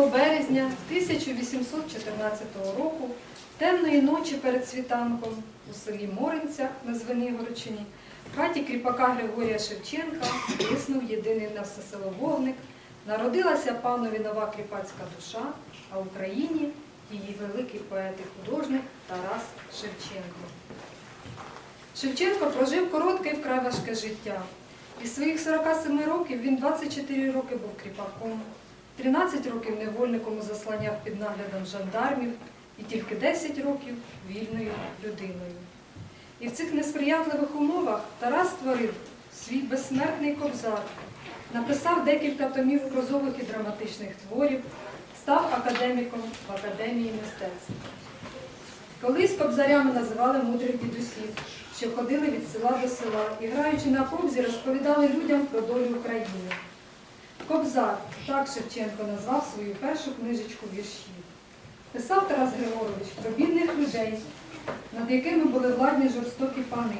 березня 1814 року, темної ночі перед світанком у селі Моринцях на Звенигородчині, в хаті кріпака Григорія Шевченка виснув єдиний на все село вогник. Народилася панові нова кріпацька душа, а в Україні її великий поет і художник Тарас Шевченко. Шевченко прожив коротке і вкрай важке життя. Із своїх 47 років він 24 роки був кріпаком, 13 років невольником у засланнях під наглядом жандармів і тільки 10 років вільною людиною. І в цих несприятливих умовах Тарас створив свій безсмертний кобзар, написав декілька томів прозових і драматичних творів, став академіком в Академії мистецтв. Колись кобзарями називали мудрих дідусів, що ходили від села до села і, граючи на кобзі, розповідали людям про долю України. Кобзар, так Шевченко назвав свою першу книжечку віршів. Писав Тарас Григорович про бідних людей, над якими були владні жорстокі пани.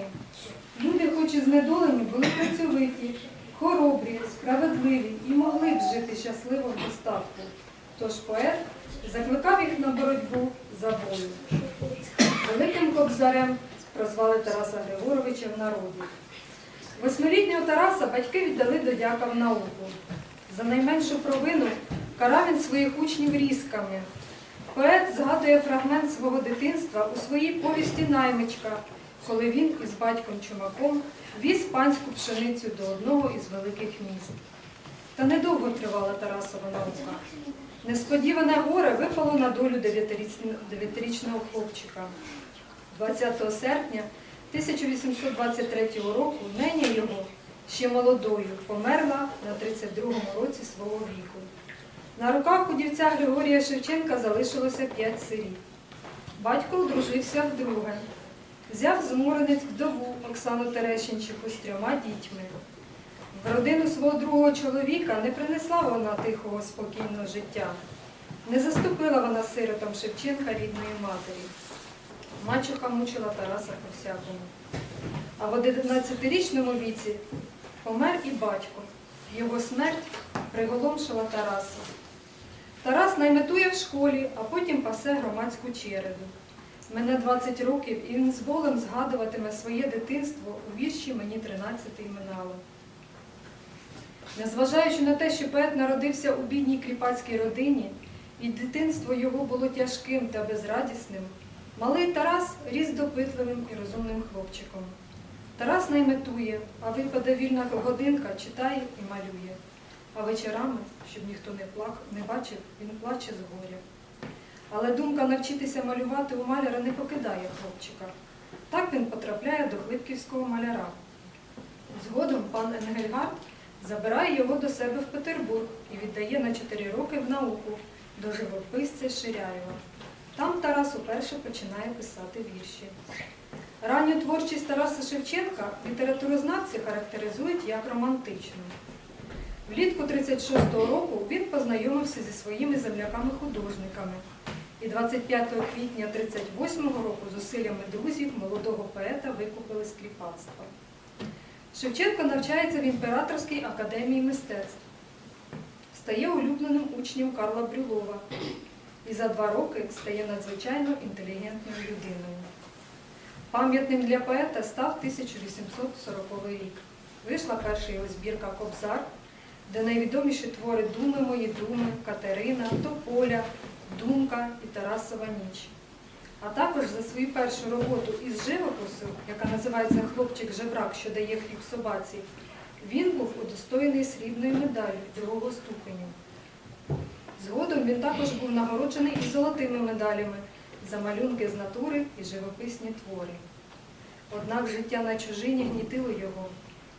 Люди, хоч і знедолені, були працьовиті, хоробрі, справедливі і могли б жити щасливо в достатку. Тож поет закликав їх на боротьбу за волю. Великим кобзарем прозвали Тараса Григоровича в народі. Восьмилітнього Тараса батьки віддали до дяка в науку. За найменшу провину карав він своїх учнів різками. Поет згадує фрагмент свого дитинства у своїй повісті Наймичка, коли він із батьком Чумаком віз панську пшеницю до одного із великих міст. Та недовго тривала Тарасова наука. Несподіване горе випало на долю дев'ятирічного хлопчика. 20 серпня 1823 року неня його, ще молодою, померла на 32-му році свого віку. На руках у дівця Григорія Шевченка залишилося п'ять сиріт. Батько одружився вдруге. Взяв з Моринець вдову Оксану Терещенчиху з трьома дітьми. В родину свого другого чоловіка не принесла вона тихого, спокійного життя. Не заступила вона сиротам Шевченка рідної матері. Мачуха мучила Тараса по-всякому. А в 11-річному віці помер і батько. Його смерть приголомшила Тараса. Тарас найметує в школі, а потім пасе громадську череду. Мене 20 років, і він з болем згадуватиме своє дитинство у вірші мені 13 минало. Незважаючи на те, що поет народився у бідній кріпацькій родині, і дитинство його було тяжким та безрадісним, малий Тарас ріс допитливим і розумним хлопчиком. Тарас найметує, а випаде вільна годинка, читає і малює. А вечорами, щоб ніхто не, плак, не бачив, він плаче з горя. Але думка навчитися малювати у маляра не покидає хлопчика. Так він потрапляє до глибківського маляра. Згодом пан Енгельгард забирає його до себе в Петербург і віддає на 4 роки в науку до живописця Ширяєва. Там Тарас уперше починає писати вірші. Ранню творчість Тараса Шевченка літературознавці характеризують як романтичну. Влітку 36-го року він познайомився зі своїми земляками-художниками. І 25 квітня 38-го року зусиллями друзів молодого поета викупили з кріпацтва. Шевченко навчається в Імператорській академії мистецтв. Стає улюбленим учнем Карла Брюлова і за два роки стає надзвичайно інтелігентною людиною. Пам'ятним для поета став 1840 рік. Вийшла перша його збірка Кобзар, де найвідоміші твори Думи мої думи, Катерина, Тополя, Думка і Тарасова ніч. А також за свою першу роботу із живопису, яка називається Хлопчик жебрак, що дає хліб собаці, він був удостоєний срібною медаллю другого ступеню. Згодом він також був нагороджений і золотими медалями за малюнки з натури і живописні твори. Однак життя на чужині гнітило його.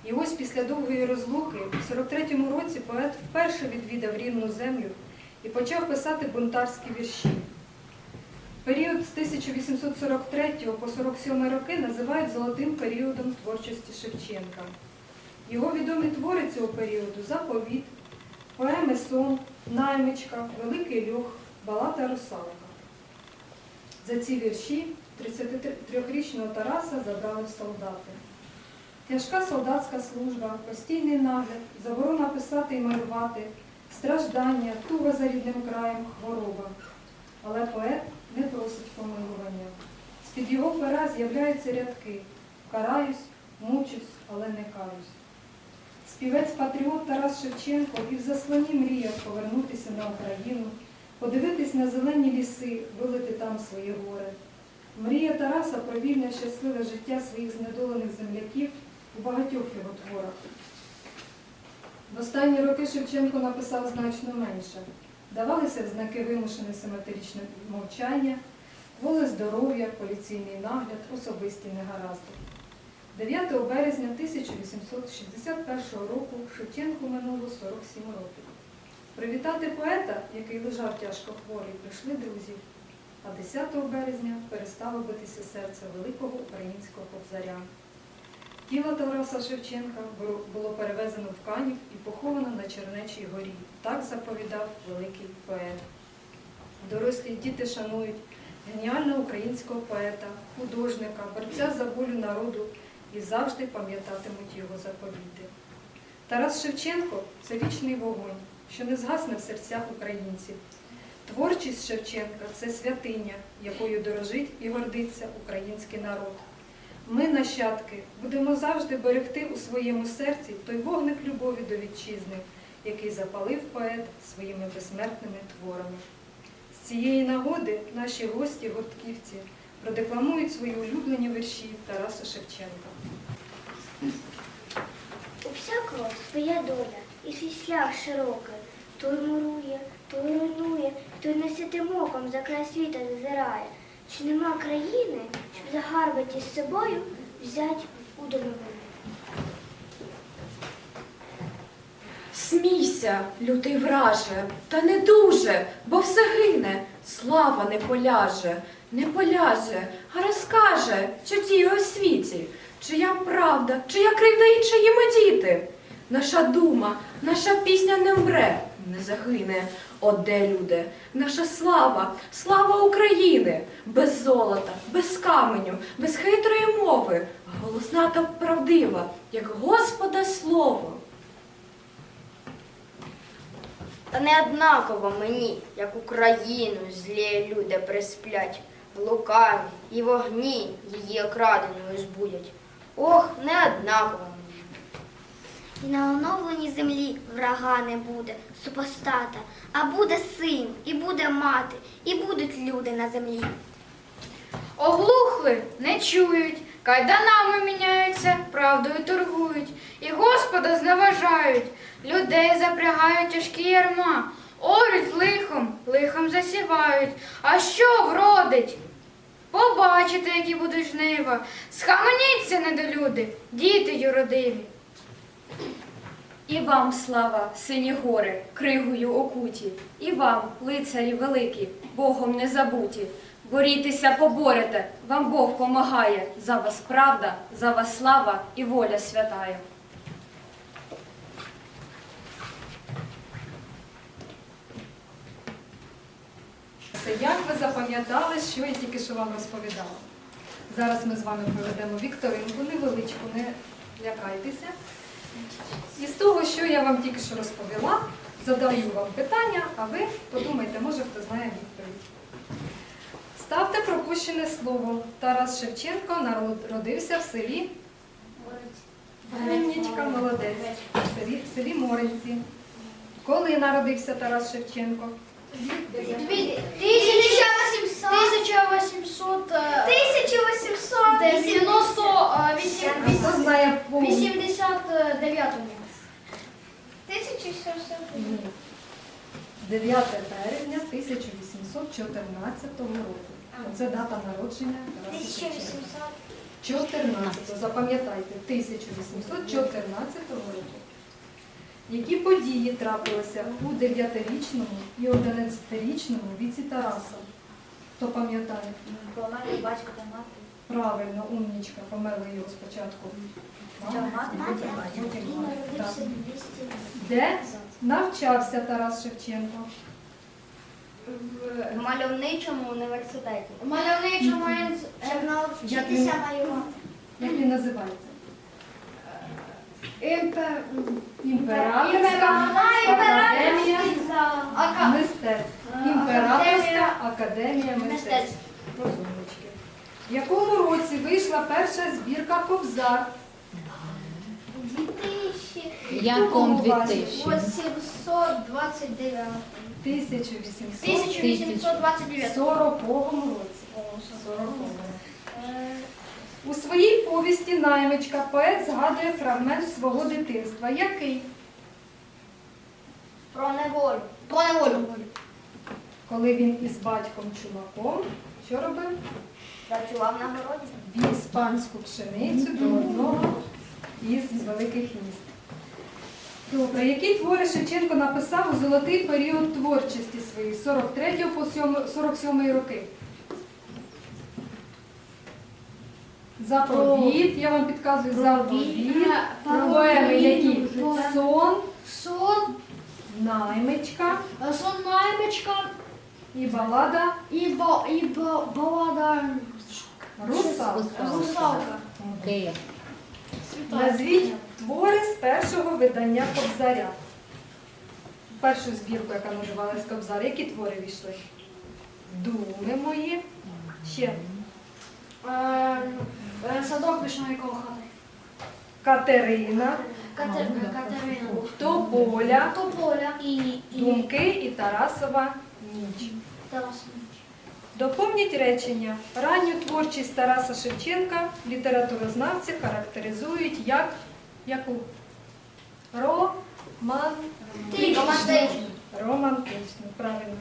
І ось після довгої розлуки, в 43-му році поет вперше відвідав рівну землю і почав писати бунтарські вірші. Період з 1843 по 47 роки називають золотим періодом творчості Шевченка. Його відомі твори цього періоду заповіт, поеми Сон, Наймичка, Великий Льох, Балата Русалка. За ці вірші 33-річного Тараса забрали в солдати. Тяжка солдатська служба, постійний нагляд, заборона писати і малювати, страждання, туга за рідним краєм, хвороба. Але поет не просить помилування. З-під його пера з'являються рядки Караюсь, мучусь, але не каюсь. Співець-патріот Тарас Шевченко і в заслоні мріяв повернутися на Україну, подивитись на зелені ліси, вилити там своє горе. Мрія Тараса про вільне щасливе життя своїх знедолених земляків у багатьох його творах. В останні роки Шевченко написав значно менше. Давалися знаки вимушене семиторічне мовчання, воле здоров'я, поліційний нагляд, особисті негаразди. 9 березня 1861 року Шевченку минуло 47 років. Привітати поета, який лежав тяжко хворий, прийшли друзі, а 10 березня перестало битися серце великого українського кобзаря. Тіло Тараса Шевченка було- перевезено в Канів і поховано на Чернечій горі. Так заповідав великий поет. Дорослі діти шанують геніального українського поета, художника, борця за волю народу і завжди пам'ятатимуть його заповіти. Тарас Шевченко це вічний вогонь, що не згасне в серцях українців. Творчість Шевченка це святиня, якою дорожить і гордиться український народ. Ми, нащадки, будемо завжди берегти у своєму серці той вогник любові до вітчизни, який запалив поет своїми безсмертними творами. З цієї нагоди наші гості, гуртківці, продекламують свої улюблені вірші Тараса Шевченка. У всякого своя доля, і свій шлях широкий. Той мурує, той руйнує, той неситим оком за край світа зазирає. Чи нема країни, щоб загарбати з собою взять у домовину? Смійся, лютий враже, та не дуже, бо все гине, слава не поляже, не поляже, а розкаже, що діє у світі, чия правда, чия кривда і чиї ми діти. Наша дума, наша пісня не мре, не загине. Оде, люди, наша слава, слава України, без золота, без каменю, без хитрої мови, голосна та правдива, як Господа слово. Та не однаково мені, як Україну злі люди присплять, в лукаві і вогні її окраденою збудять. Ох, не однаково. І на оновленій землі врага не буде, супостата, а буде син, і буде мати, і будуть люди на землі. Оглухли, не чують, кайданами міняються, правдою торгують, і Господа зневажають, людей запрягають тяжкі ярма, орють лихом, лихом засівають. А що вродить? Побачите, які будуть жнива, схаменіться, недолюди, діти юродиві. І вам слава, сині гори, кригою окуті, і вам, лицарі великі, Богом не забуті. Борітеся, поборете, вам Бог помагає, за вас правда, за вас слава і воля святая. Це як ви запам'ятали, що я тільки що вам розповідала? Зараз ми з вами проведемо вікторинку, невеличку, не лякайтеся. І з того, що я вам тільки що розповіла, задаю вам питання, а ви подумайте, може хто знає відповідь. Ставте пропущене слово. Тарас Шевченко народився в селі Умнічка, молодець. В селі, в селі Моринці. Коли народився Тарас Шевченко? 1800 А хто знає по 89 Ні. 9 березня 1814 року. Це дата народження Тараса Шевченка. 14, запам'ятайте, 1814 року. Які події трапилися у 9-річному і 11-річному віці Тараса? Хто пам'ятає? Померли батько та мати. Правильно, умнічка, померли його спочатку. Мама, потім потім Так. Де навчався Тарас Шевченко? В мальовничому університеті. В Мальовничому Щоб Як навчитися малювати. Як він називається? Імператорська академія мистецтв. Імператорська академія мистецтв. Розумнички. В якому році вийшла перша збірка Кобзар? Яком Хто бачив? 2000? 829. 1840 1829. році. 40 У своїй повісті наймичка поет згадує фрагмент свого дитинства. Який? Про неволю. Про неволю. Коли він із батьком чумаком, що робив? Працював на городі. Віз панську пшеницю до одного із великих міст. Добре, які твори Шевченко написав у золотий період творчості своєї, з 43 по 7 47 роки? Заповіт, я вам підказую заповіт, поеми які? Сон, Сон, наймичка сон наймичка і балада і, ба, і ба, балада Русалка. русалка. Київ. Назвіть твори з першого видання Кобзаря. Першу збірку, яка називалась Кобзар. Які твори війшли? Думи мої. Ще Садок вишневої колохати. Катерина, Катерина. Тополя, Тополя і, Думки і Тарасова ніч. Тарас. Доповніть речення. Ранню творчість Тараса Шевченка літературознавці характеризують як яку? Романтичну. Романтичну, правильно.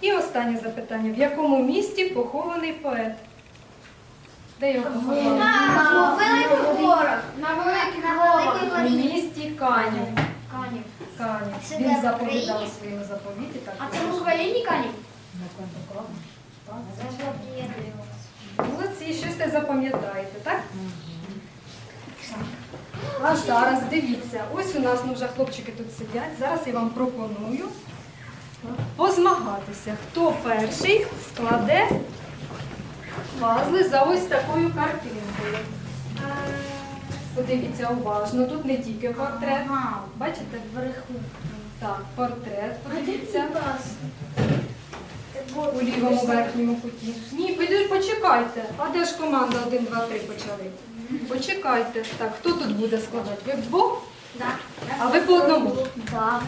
І останнє запитання. В якому місті похований поет? Де його поховали? На великих горах. На великих На горах. У місті Канів. Канів. Канів. Він заповідав своїми заповіті. Так, А це в Україні Канів? Так. Я приєдную вас. Молодці, щось ти запам'ятаєте, так? А зараз дивіться, ось у нас ну, вже хлопчики тут сидять. Зараз я вам пропоную позмагатися. Хто перший складе пазли за ось такою картинкою. Подивіться уважно, тут не тільки портрет. Бачите? Вверху. Так, портрет, подивіться. У У лівому верхньому куті. Ні, почекайте. А де ж команда 1, 2, 3 почали? Почекайте. Так, хто тут буде складати? Ви вдвох? А ви по одному? Так?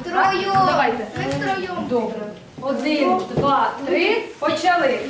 Давайте. Ми втроєм. Добре. Один, два, три, почали.